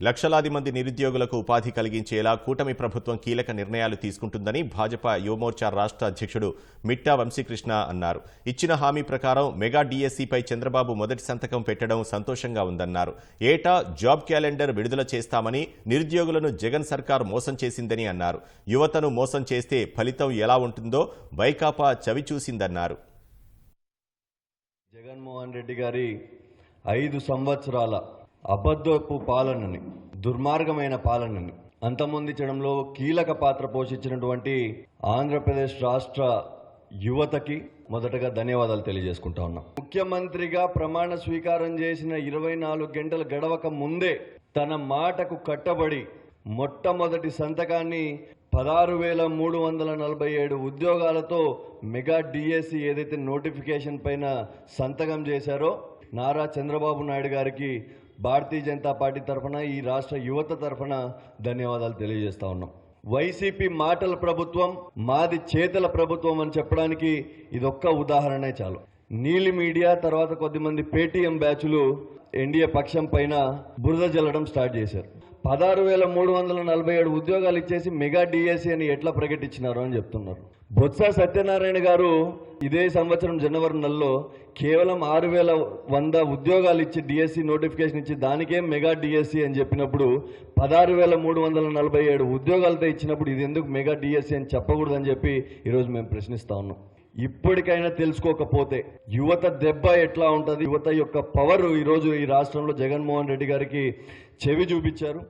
లక్షలాది మంది నిరుద్యోగులకు ఉపాధి కలిగించేలా కూటమి ప్రభుత్వం కీలక నిర్ణయాలు తీసుకుంటుందని భాజపా యువమోర్చా రాష్ట్ర అధ్యక్షుడు మిట్టా వంశీకృష్ణ అన్నారు. ఇచ్చిన హామీ ప్రకారం మెగా డిఎస్సిపై చంద్రబాబు మొదటి సంతకం పెట్టడం సంతోషంగా ఉందన్నారు. ఏటా జాబ్ క్యాలెండర్ విడుదల చేస్తామని నిరుద్యోగులను జగన్ సర్కార్ మోసం చేసిందని అన్నారు. యువతను మోసం చేస్తే ఫలితం ఎలా ఉంటుందో వైకాపా చవిచూసిందన్నారు. జగన్మోహన్ రెడ్డి గారి ఐదు సంవత్సరాల అబద్ధపు పాలనని దుర్మార్గమైన పాలనని అంతమొందించడంలో కీలక పాత్ర పోషించినటువంటి ఆంధ్రప్రదేశ్ రాష్ట్ర యువతకి మొదటగా ధన్యవాదాలు తెలియజేసుకుంటా ఉన్నాం. ముఖ్యమంత్రిగా ప్రమాణ స్వీకారం చేసిన ఇరవై నాలుగు గంటలు గడవక ముందే తన మాటకు కట్టబడి మొట్టమొదటి సంతకాన్ని పదహారు వేల మూడు వందల నలభై ఏడు ఉద్యోగాలతో మెగా డిఎస్సి ఏదైతే నోటిఫికేషన్ పైన సంతకం చేశారో నారా చంద్రబాబు నాయుడు గారికి భారతీయ జనతా పార్టీ తరఫున ఈ రాష్ట్ర యువత తరఫున ధన్యవాదాలు తెలియజేస్తా ఉన్నాం. వైసీపీ మాటల ప్రభుత్వం మాది చేతల ప్రభుత్వం అని చెప్పడానికి ఇదొక్క ఉదాహరణే చాలు. నీలి మీడియా తర్వాత కొద్దిమంది పేటీఎం బ్యాచ్లు ఎన్డీఏ పక్షం పైన బురద జల్లడం స్టార్ట్ చేశారు. పదహారు వేల మూడు వందల నలభై ఏడు ఉద్యోగాలు ఇచ్చేసి మెగా డిఎస్సి అని ఎట్లా ప్రకటించినారు అని చెప్తున్నారు. బొత్స సత్యనారాయణ గారు ఇదే సంవత్సరం జనవరి నెలలో కేవలం ఆరు వేల వంద ఉద్యోగాలు ఇచ్చి డిఎస్సి నోటిఫికేషన్ ఇచ్చి దానికే మెగా డిఎస్సి అని చెప్పినప్పుడు పదహారు వేల మూడు వందల నలభై ఏడు ఉద్యోగాలతో ఇచ్చినప్పుడు ఇది ఎందుకు మెగా డిఎస్సి అని చెప్పకూడదని చెప్పి ఈరోజు మేము ప్రశ్నిస్తా ఉన్నాం. ఇప్పటికైనా తెలుసుకోకపోతే యువత దెబ్బ ఎట్లా ఉంటుంది? యువత యొక్క పవర్ ఈరోజు ఈ రాష్ట్రంలో జగన్మోహన్ రెడ్డి గారికి చెవి చూపించారు.